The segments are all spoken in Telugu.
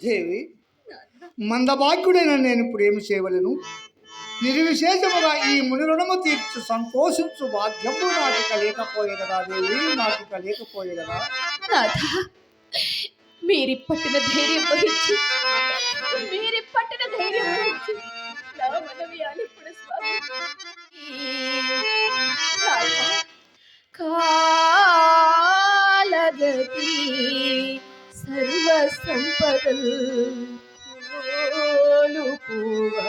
దేవి మందభాగ్యుడైన నేను ఇప్పుడు ఏమి చేయవలను? నిర్విశేషముగా ఈ ముని రుణము తీర్చు సంతోషించు భాగ్యము నాటిక లేకపోయే కదా దేవి నాటిక లేకపోయే కదా. మీరి పట్టిన ధైర్యం వహించి మీరి పట్టిన ధైర్యం వహించి నా స్వామి. కాలగతి సర్వ సంపదలు పూవా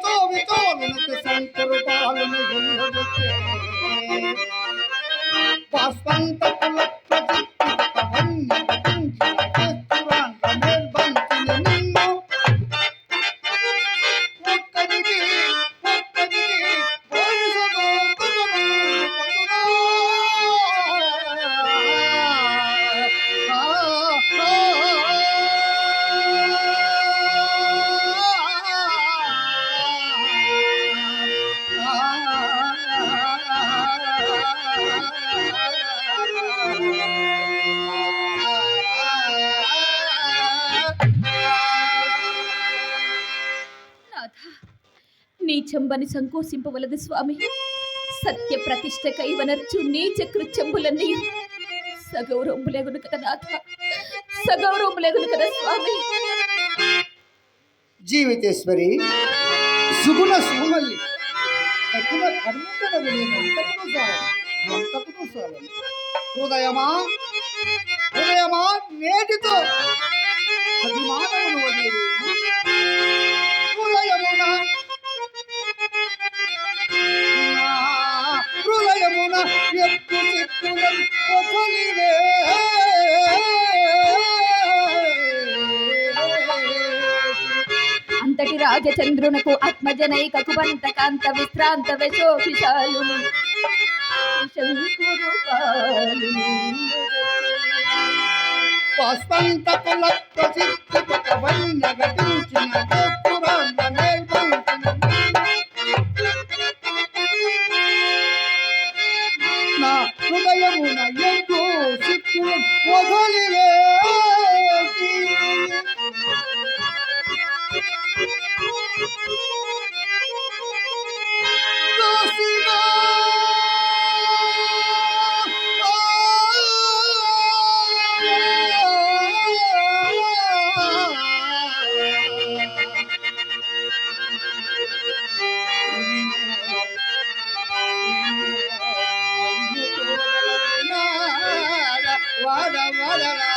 we're no te sale నీ చెంబని సంకోచింపవలదు స్వామి. సత్య ప్రతిష్ట కైవనర్చు నీచ కృత్యంబులన్నీ. సగౌరవములేగును కదా నాథ. సగౌరవములేగును కదా స్వామి. జీవితేశ్వరి సుగుణ సుమల్లి తక్కువ కర్మకడ ఎంతకును సాలం అంతకును సాలం హృదయమా? హృదయమా? నేటితో. అభిమానమును వదిలి హృదయమునా? హృదయమున ఎత్తు సిక్కులను అంతటి రాజచంద్రునకు ఆత్మజనైకకు బంత కాంత విశ్రాంత వశోభిశాలుని శంకురు పాలుని వసంతకుల ప్రసిద్ధిపక వన్య সাধারণ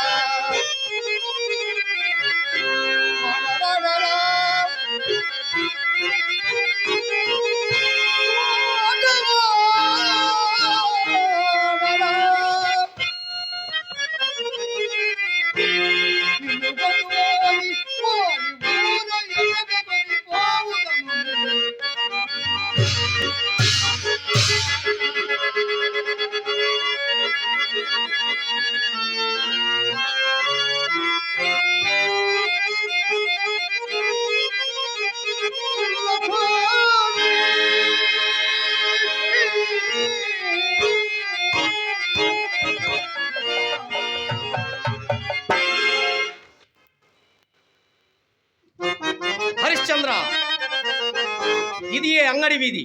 వీధి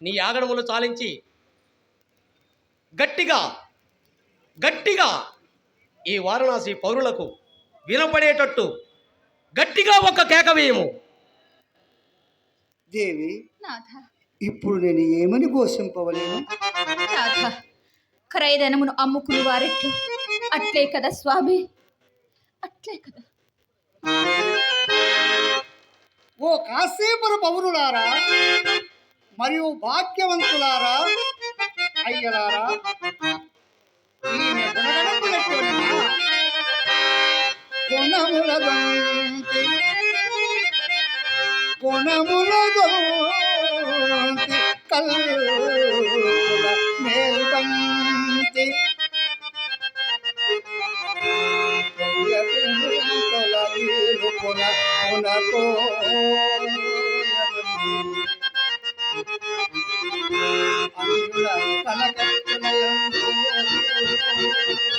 నీ ఆగడములు చాలించి గట్టిగా గట్టిగా ఈ వారణాసి పౌరులకు వినపడేటట్టు గట్టిగా ఒక కేక వేయము. దేవి నాథ ఇప్పుడు నేను ఏమని ఘోషింపవలేను? నాథ క్రయధనమును అమ్ముకుని వారెట్లు. అట్లే కదా స్వామి? అట్లే కదా. ఓ కాశీపుర పౌరులారా మరియు భాగ్యవంతులారా అయ్యలారా ఈమె గుణగణములెట్టున్నా గుణములగొంతి గుణములగొంతి కల్లుల না কো I'm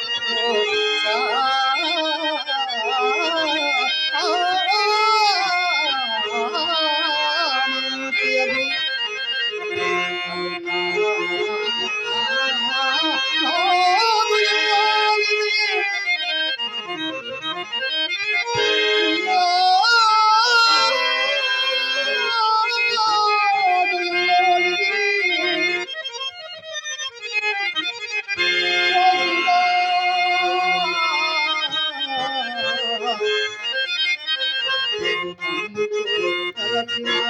Thank you.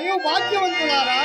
మరియు భాగ్యవంతులారా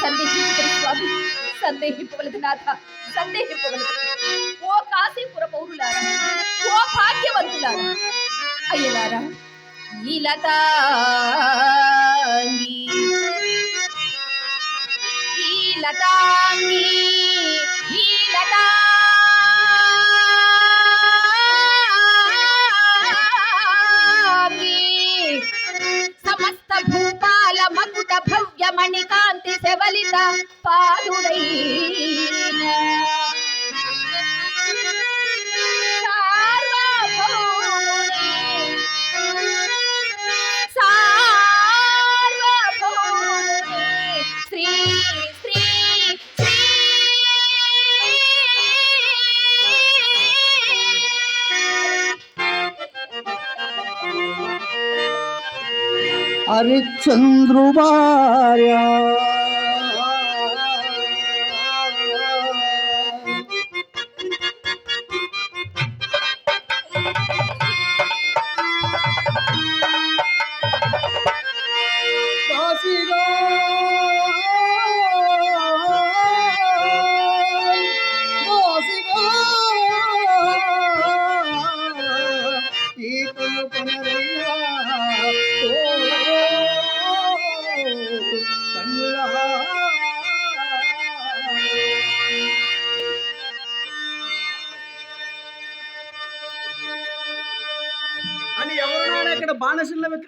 స్వామి సందేహింపవలదు నాథ సందేహింపవలదు ఓ కాశీపుర పౌరులారా ఓ భాగ్యవంతులారా అయ్యలారా ఈ లతాంగి ఈ లతాంగి ఈ లతాంగి பவனித பவ்ய மணிகாந்தி செவலித பாதுடை హరిశ్చంద్రు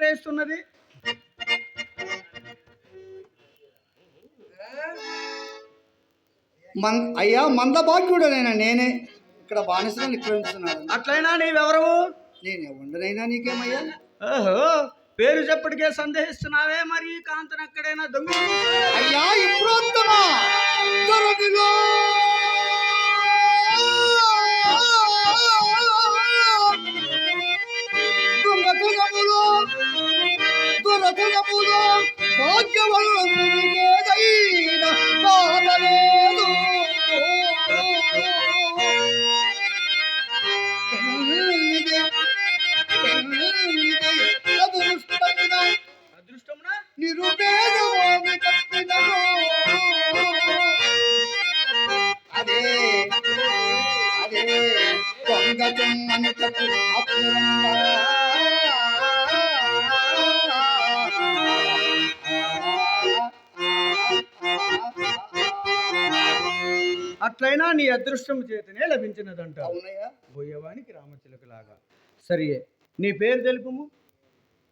బాణసిల్ల విక్రయిస్తున్నది మన్ అయ్యా మందభాగ్యుడనైనా నేనే. ఇక్కడ బానిసలను విక్రమిస్తున్నాను అట్లయినా నీవెవరు? నేను ఎవరినైనా నీకేమయ్యా? ఓహో పేరు చెప్పటికే సందేహిస్తున్నావే మరి ఈ కాంతను ఎక్కడైనా దొంగ అయ్యా ఇప్పుడు భాగ్యవంతునికేదైనా బాధలేదు నిరుపేదవాని తప్పినను అదే అదే దొంగ తుమ్మనితకు అప్పురంగా అట్లయినా నీ అదృష్టం చేతనే లభించినదంట అవునయ్యా. బోయేవానికి రామచిలకలాగా సరే నీ పేరు తెలుపుము?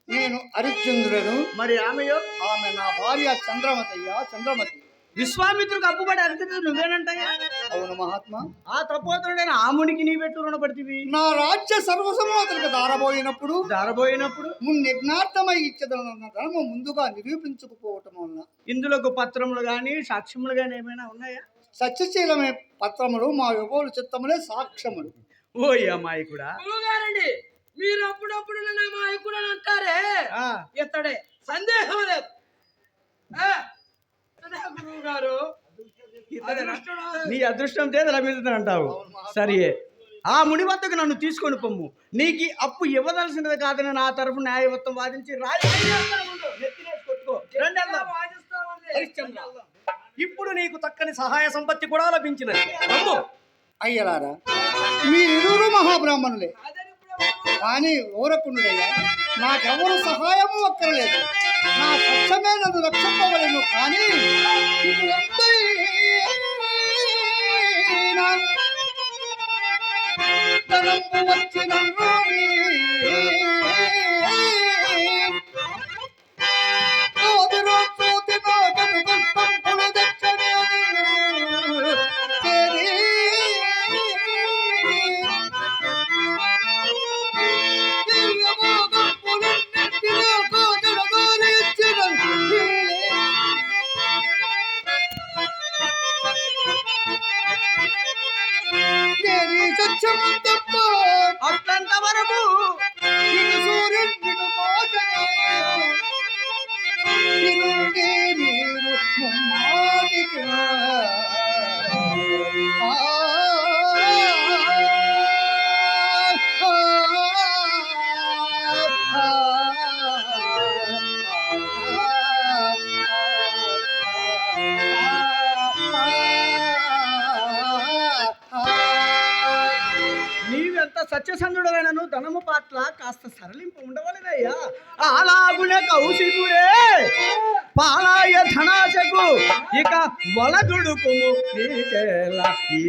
నేను హరిశ్చంద్రులను మరి ఆమెయో? ఆమె నా భార్య చంద్రమతి అయ్యా చంద్రమతి. విశ్వామిత్రుడికి అప్పుబడి అడిగితే నువ్వేనంటయ్యా? అవును మహాత్మా. ఆ తపోతుడైన ఆమునికి నీ పెట్టు రుణపడితివి? నా రాజ్య సర్వసమోతలకు దారబోయినప్పుడు దారబోయినప్పుడు? మున్నెజ్ఞార్థమై ఇచ్చదన్న ధర్మం ముందుగా నిరూపించకపోవటం వలన. ఇందులోకి పత్రములు గాని సాక్ష్యములు గాని ఏమైనా ఉన్నాయా? సత్యశీలమే పత్రములు మా యుగోలు చిత్తములే సాక్ష్యములు. ఓ అమ్మాయి కూడా. మీరు అప్పుడప్పుడు నా మాయకుడు అని అంటారే ఆ, ఇతడే సందేహం లేదు. ఆ, అదే గురువు గారు ఇతడేనా? నీ అదృష్టం చేత లభిస్తుంది అంటావు. సరే. ఆ ముని వద్దకు నన్ను తీసుకొని పొమ్ము. నీకు అప్పు ఇవ్వదలసినది కాదని నా తరఫు న్యాయవత్వం వాదించి రాయి నెత్తినేసి కొట్టుకో. ఇప్పుడు నీకు తక్కని సహాయ సంపత్తి కూడా లభించినది. రమ్ము. అయ్యలారా మీరిరువురు మహాబ్రాహ్మణులే. కానీ ఓరకుండుడయ్యా నాకెవరు సహాయము అక్కర్లేదు నా సత్యమే నన్ను రక్షింపవలను కానీ వచ్చిన সমুদ্র సత్యసంధుడైనను ధనము పట్ల కాస్త సరళింపు ఉండవలేదయ్యా. అలాగునే కౌశికుడే పాలాయ ధనాశకు ఇక వలదుడుకుము నీకేలా ఈ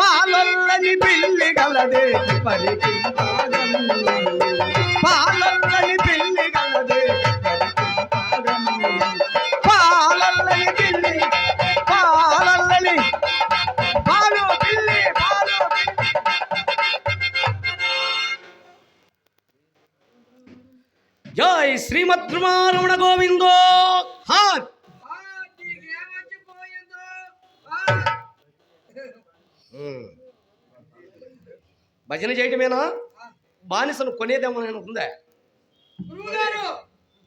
పాలల్లని పిల్లి గలదే పరికి పాలల్లని పిల్లి గలదే జై శ్రీమద్రమారమణ గోవిందో. భజన చేయటమేనా? బానిసను కొనేదేమో ఉందా గురువుగారు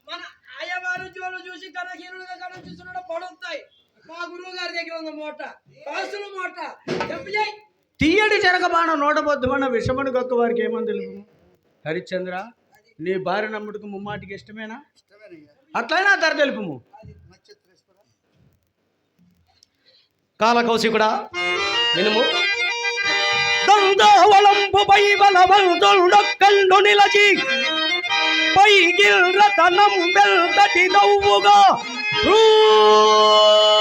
మన ఆయవారు జోలు చూసి కనహీనుడుగా కన చూస్తున్నాడు పడుతాయి మా గురువు గారి దగ్గర ఉంది మూట కాసుల మూట. చెప్పు చేయి తీయడి జరగబాణ నోటబొద్దమన్న విషమను గొక్క వారికి ఏమని తెలుపు హరిశ్చంద్ర నీ భార్య నమ్ముడికి ముమ్మాటికి ఇష్టమేనా? అట్లయినా ధర తెలుపుము. కాలకౌశికుడా వినుము. దండవలంబు పై బలవంతుడొక్కళ్ళు నిలచి పై గిల్రతనం వెల్తటి నవ్వుగా. రూ.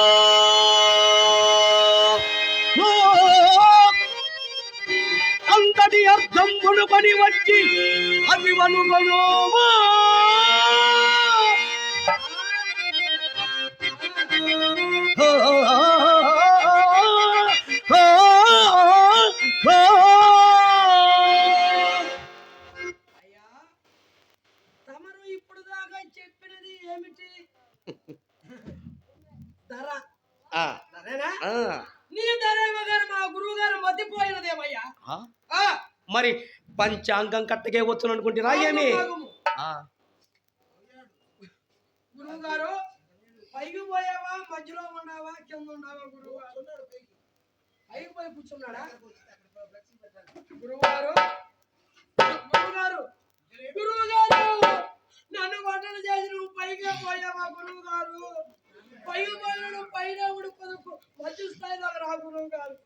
చెప్పినది ఏమిటి? ధర. ధరేనా? నీ ధరేమో గారు మా గురువు గారు మతిపోయినదేమయ్యా ఆ, మరి పంచాంగం కట్టకే వచ్చును అనుకుంటున్నా ఏమి? పైకి పోయావా? మధ్యలో ఉన్నావా? కింద ఉన్నావా గురువు పైకి పోయి కూర్చున్నాడా? నన్ను వంటలు చేసి నువ్వు పైకి పోయావా గురువు గారు పైకి పోయిన పైన మధ్య స్థాయిలో రా గురువు గారు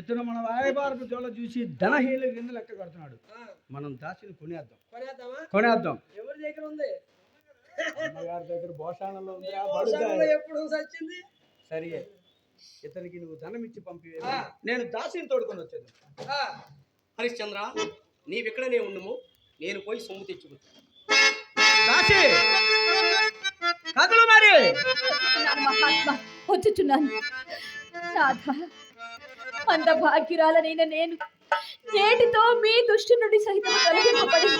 ఇతను మన వాయభారత జోల చూసి ధనహీన కింద లెక్క కడుతున్నాడు. మనం దాచిని కొనేద్దాం. కొనేద్దామా? కొనేద్దాం. ఎవరి దగ్గర ఉంది? అమ్మగారి దగ్గర భోషాణంలో ఉంది. ఎప్పుడు సచ్చింది? సరే ఇతనికి నువ్వు ధనం ఇచ్చి పంపి. నేను దాసిని తోడుకొని వచ్చేది హరిశ్చంద్ర నీవిక్కడనే ఉండుము నేను పోయి సొమ్ము తెచ్చుకుంటా దాసి! కదలు మరి. వచ్చుచున్నాను నాథ అంత భాగ్యురాలనైన నేను నేటితో మీ దృష్టి నుండి సైతం తొలగింపబడి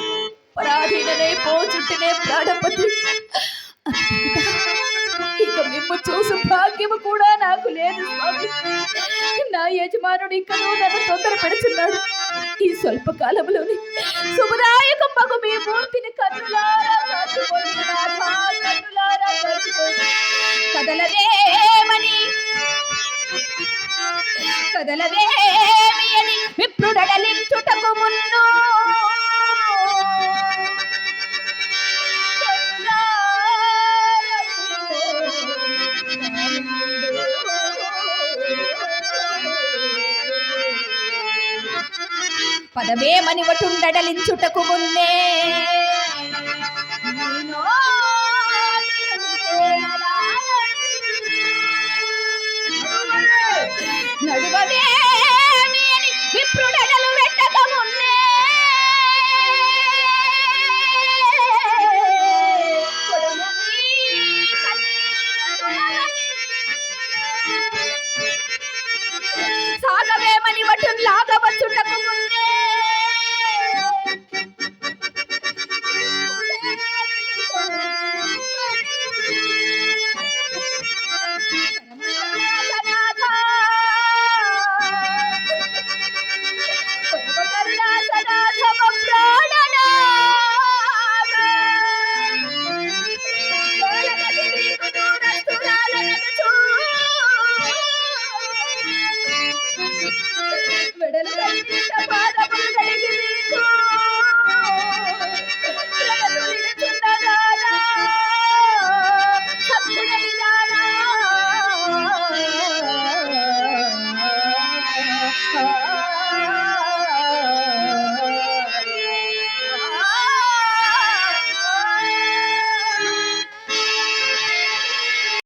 పరాధీననే పోచుంటేనే ప్రాణపతి. ఇక మిమ్ము చూసు భాగ్యము కూడా నాకు లేదు స్వామి. నా యజమానుడు ఇక్కడ నన్ను తొందర పెడుతున్నాడు ఈ స్వల్ప కాలంలోని శుభదాయకం మగు మీ మూర్తిని కన్నులారా కదలవేమని? కదలవేమి అని విప్రుడలించుటకు ముందు పదవేమని వటుండలించుటకు ముందే